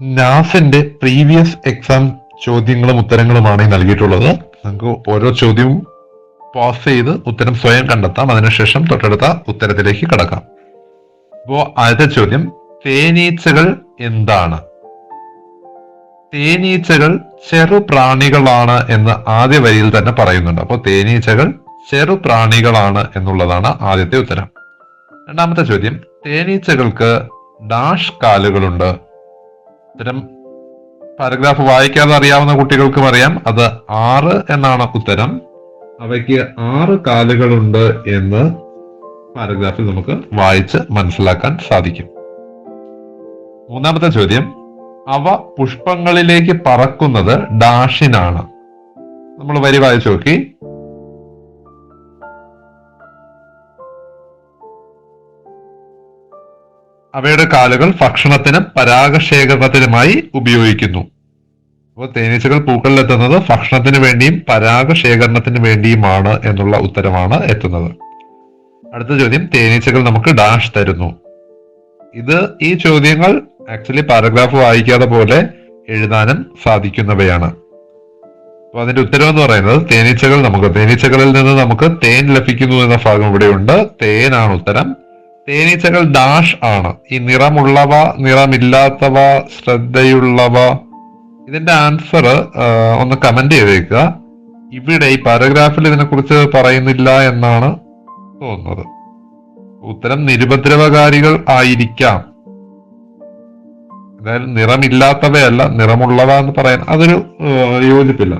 നാസിന്റെ previous exam ചോദ്യങ്ങളും ഉത്തരങ്ങളുമാണ് നൽകിയിട്ടുള്ളത്. നമുക്ക് ഓരോ ചോദ്യവും പോസ് ചെയ്ത് ഉത്തരം സ്വയം കണ്ടെത്താം. അതിനുശേഷം തൊട്ടടുത്ത ഉത്തരത്തിലേക്ക് കടക്കാം. അപ്പോ ആദ്യത്തെ ചോദ്യം തേനീച്ചകൾ എന്താണ്? തേനീച്ചകൾ ചെറുപ്രാണികളാണ് എന്ന് ആദ്യ വരിയിൽ തന്നെ പറയുന്നുണ്ട്. അപ്പോൾ തേനീച്ചകൾ ചെറുപ്രാണികളാണ് എന്നുള്ളതാണ് ആദ്യത്തെ ഉത്തരം. രണ്ടാമത്തെ ചോദ്യം തേനീച്ചകൾക്ക് ഡാഷ് കാലുകളുണ്ട്. ഉത്തരം പാരഗ്രാഫ് വായിക്കാതെ അറിയാവുന്ന കുട്ടികൾക്കും അറിയാം. അത് ആറ് എന്നാണ് ഉത്തരം. അവയ്ക്ക് ആറ് കാലുകളുണ്ട് എന്ന് പാരഗ്രാഫിൽ നമുക്ക് വായിച്ച് മനസ്സിലാക്കാൻ സാധിക്കും. മൂന്നാമത്തെ ചോദ്യം. അവ പുഷ്പങ്ങളിലേക്ക് പറക്കുന്നത് ഡാഷിനാണ്. നമ്മൾ വരി വായിച്ചു നോക്കി. അവയുടെ കാലുകൾ ഭക്ഷണത്തിനും പരാഗശേഖരണത്തിനുമായി ഉപയോഗിക്കുന്നു. അപ്പോൾ തേനീച്ചകൾ പൂക്കളിലെത്തുന്നത് ഭക്ഷണത്തിന് വേണ്ടിയും പരാഗശേഖരണത്തിന് വേണ്ടിയുമാണ് എന്നുള്ള ഉത്തരമാണ് എത്തുന്നത്. അടുത്ത ചോദ്യം തേനീച്ചകൾ നമുക്ക് ഡാഷ് തരുന്നു. ഇത് ഈ ചോദ്യങ്ങൾ ആക്ച്വലി പാരഗ്രാഫ് വായിക്കാതെ പോലെ എഴുതാനും സാധിക്കുന്നവയാണ്. അപ്പൊ അതിന്റെ ഉത്തരം എന്ന് പറയുന്നത് തേനീച്ചകൾ നമുക്ക് തേനീച്ചകളിൽ നിന്ന് നമുക്ക് തേൻ ലഭിക്കുന്നു എന്ന ഭാഗം ഇവിടെയുണ്ട്. തേനാണ് ഉത്തരം. തേനീച്ചകൾ ഡാഷ് ആണ്. ഈ നിറമുള്ളവ നിറമില്ലാത്തവ ശ്രദ്ധയുള്ളവ. ഇതിന്റെ ആൻസർ ഒന്ന് കമന്റ് ചെയ്തേക്കുക. ഇവിടെ ഈ പാരഗ്രാഫിൽ ഇതിനെക്കുറിച്ച് പറയുന്നില്ല എന്നാണ് തോന്നുന്നത്. ഉത്തരം നിരുപദ്രവകാരികൾ ആയിരിക്കാം. എന്തായാലും നിറമില്ലാത്തവയല്ല നിറമുള്ളവ എന്ന് പറയാൻ അതൊരു യോജിപ്പില്ല.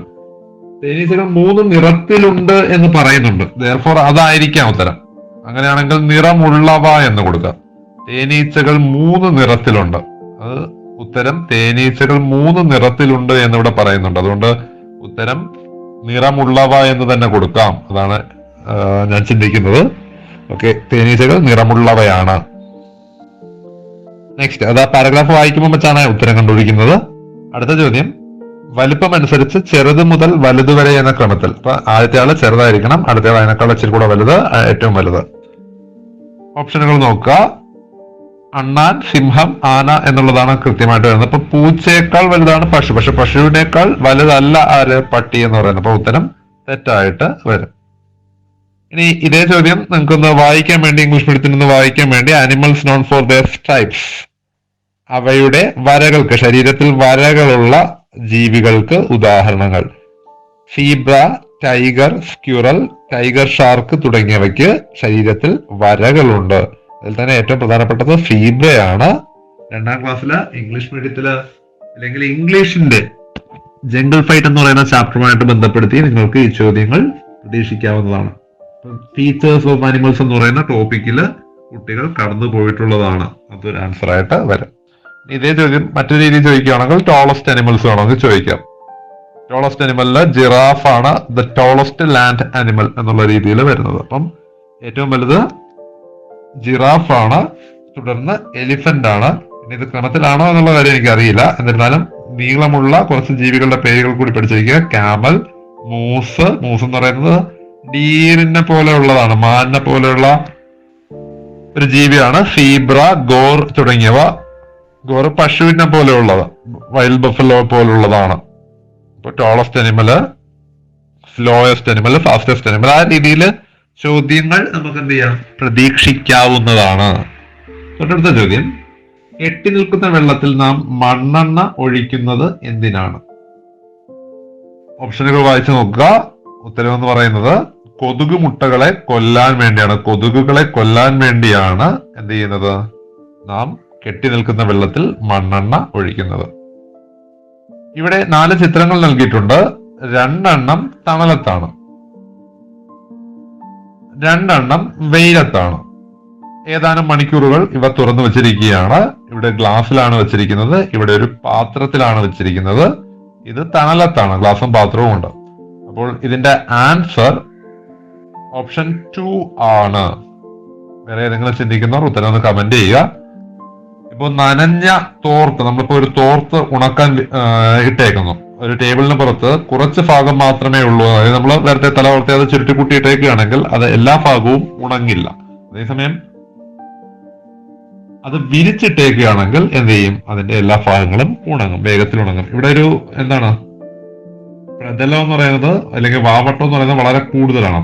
തേനീച്ചകൾ മൂന്ന് നിറത്തിലുണ്ട് എന്ന് പറയുന്നുണ്ട്. ദർഫോർ അതായിരിക്കാം ഉത്തരം. അങ്ങനെയാണെങ്കിൽ നിറമുള്ളവ എന്ന് കൊടുക്കാം തേനീച്ചകൾ മൂന്ന് നിറത്തിലുണ്ട്. അത് ഉത്തരം തേനീച്ചകൾ മൂന്ന് നിറത്തിലുണ്ട് എന്നിവിടെ പറയുന്നുണ്ട്. അതുകൊണ്ട് ഉത്തരം നിറമുള്ളവ എന്ന് തന്നെ കൊടുക്കാം. അതാണ് ഞാൻ ചിന്തിക്കുന്നത്. ഓക്കെ തേനീച്ചകൾ നിറമുള്ളവയാണ്. നെക്സ്റ്റ് അത് ആ പാരഗ്രാഫ് വായിക്കുമ്പോൾ വെച്ചാണ് ഉത്തരം കണ്ടുപിടിക്കുന്നത്. അടുത്ത ചോദ്യം വലിപ്പം അനുസരിച്ച് ചെറുത് മുതൽ വലുത് വരെ എന്ന ക്രമത്തിൽ. അപ്പൊ ആദ്യത്തെ ആൾ ചെറുതായിരിക്കണം അടുത്ത ആൾ അതിനേക്കാൾ ഇച്ചിരി കൂടെ വലുത് ഏറ്റവും വലുത്. ഓപ്ഷനുകൾ നോക്കുക. അണ്ണാൻ സിംഹം ആന എന്നുള്ളതാണ് കൃത്യമായിട്ട് വരുന്നത്. അപ്പൊ പൂച്ചയേക്കാൾ വലുതാണ് പശു. പക്ഷെ പശുവിനേക്കാൾ വലുതല്ല ആര്? പട്ടി എന്ന് പറയുന്നത്. അപ്പൊ ഉത്തരം തെറ്റായിട്ട് വരും. ഇനി ഇതേ ചോദ്യം നിങ്ങൾക്ക് ഒന്ന് വായിക്കാൻ വേണ്ടി ഇംഗ്ലീഷ് മീഡിയത്തിൽ നിന്ന് വായിക്കാൻ വേണ്ടി animals known for their stripes അവയുടെ വരകൾക്ക് ശരീരത്തിൽ വരകളുള്ള ജീവികൾക്ക് ഉദാഹരണങ്ങൾ. Zebra tiger squirrel tiger shark തുടങ്ങിയവയ്ക്ക് ശരീരത്തിൽ വരകളുണ്ട്. അതിൽ തന്നെ ഏറ്റവും പ്രധാനപ്പെട്ടത് ഫീബ്രയാണ്. രണ്ടാം ക്ലാസ്സിൽ ഇംഗ്ലീഷ് മീഡിയത്തിൽ അല്ലെങ്കിൽ ഇംഗ്ലീഷിന്റെ ജംഗിൾ ഫൈറ്റ് എന്ന് പറയുന്ന ചാപ്റ്ററുമായിട്ട് ബന്ധപ്പെടുത്തി നിങ്ങൾക്ക് ഈ ചോദ്യങ്ങൾ പ്രതീക്ഷിക്കാവുന്നതാണ്. ഫീച്ചേഴ്സ് ഓഫ് ആനിമൽസ് എന്ന് പറയുന്ന ടോപ്പിക്കിൽ കുട്ടികൾ കടന്നു പോയിട്ടുള്ളതാണ്. അതൊരു ആൻസർ ആയിട്ട് വരും. ഇതേ ചോദ്യം മറ്റൊരു രീതിയിൽ ചോദിക്കുകയാണെങ്കിൽ ടോളസ്റ്റ് അനിമൽസ് വേണമെങ്കിൽ ചോദിക്കാം. ടോളസ്റ്റ് അനിമലിൽ ജിറാഫ് ആണ് ദ ടോളസ്റ്റ് ലാൻഡ് അനിമൽ എന്നുള്ള രീതിയിൽ വരുന്നത്. അപ്പം ഏറ്റവും വലുത് ജിറാഫ് ആണ് തുടർന്ന് എലിഫന്റ് ആണ്. പിന്നെ ഇത് ക്രമത്തിലാണോ എന്നുള്ള കാര്യം എനിക്ക് അറിയില്ല എന്നിരുന്നാലും നീളമുള്ള കുറച്ച് ജീവികളുടെ പേരുകൾ കൂടി പഠിച്ചിരിക്കുക. ക്യാമൽ മൂസ് മൂസ് എന്ന് പറയുന്നത് ഡീറിനെ പോലെയുള്ളതാണ് മാനിനെ പോലെയുള്ള ഒരു ജീവിയാണ്. സീബ്ര ഗോർ തുടങ്ങിയവ. ഗോർ പശുവിനെ പോലെയുള്ളത് വൈൽഡ് ബഫലോ പോലുള്ളതാണ്. ഇപ്പൊ tallest animal slowest animal fastest animal ആ രീതിയിൽ ചോദ്യങ്ങൾ നമുക്ക് എന്ത് ചെയ്യാം പ്രതീക്ഷിക്കാവുന്നതാണ്. തൊട്ടടുത്ത ചോദ്യം. എട്ടി നിൽക്കുന്ന വെള്ളത്തിൽ നാം മണ്ണെണ്ണ ഒഴിക്കുന്നത് എന്തിനാണ്? ഓപ്ഷനുകൾ വായിച്ചു നോക്കുക. ഉത്തരം എന്ന് പറയുന്നത് കൊതുക് മുട്ടകളെ കൊല്ലാൻ വേണ്ടിയാണ്. കൊതുകുകളെ കൊല്ലാൻ വേണ്ടിയാണ് എന്ത് ചെയ്യുന്നത് നാം കെട്ടി നിൽക്കുന്ന വെള്ളത്തിൽ മണ്ണെണ്ണ ഒഴിക്കുന്നത്. ഇവിടെ നാല് ചിത്രങ്ങൾ നൽകിയിട്ടുണ്ട്. രണ്ടെണ്ണം തണലത്താണ്. രണ്ടെണ്ണം വെയിലത്താണ്. ഏതാനും മണിക്കൂറുകൾ ഇവ തുറന്നു വെച്ചിരിക്കുകയാണ്. ഇവിടെ ഗ്ലാസ്സിലാണ് വെച്ചിരിക്കുന്നത്. ഇവിടെ ഒരു പാത്രത്തിലാണ് വെച്ചിരിക്കുന്നത്. ഇത് തണലത്താണ്. ഗ്ലാസും പാത്രവും ഉണ്ട്. അപ്പോൾ ഇതിന്റെ ആൻസർ ഓപ്ഷൻ ടു ആണ്. വേറെ ഏതെങ്കിലും ചിന്തിക്കുന്നവർ ഉത്തരം ഒന്ന് കമന്റ് ചെയ്യുക. ഇപ്പൊ നനഞ്ഞ തോർത്ത് നമ്മളിപ്പോ ഒരു തോർത്ത് ഉണക്കാൻ ഇട്ടേക്കുന്നു. ഒരു ടേബിളിന് പുറത്ത് കുറച്ച് ഭാഗം മാത്രമേ ഉള്ളൂ. അതായത് നമ്മൾ നേരത്തെ തല വളർത്തി അത് ചുരുട്ടിക്കുട്ടി ഇട്ടേക്കുകയാണെങ്കിൽ അത് എല്ലാ ഭാഗവും ഉണങ്ങില്ല. അതേസമയം അത് വിരിച്ചിട്ടേക്കുകയാണെങ്കിൽ എന്ത് ചെയ്യും? അതിന്റെ എല്ലാ ഭാഗങ്ങളും ഉണങ്ങും വേഗത്തിൽ ഉണങ്ങും. ഇവിടെ ഒരു എന്താണ്? പ്രതലം എന്ന് പറയുന്നത് അല്ലെങ്കിൽ വാവട്ടം എന്ന് പറയുന്നത് വളരെ കൂടുതലാണ്.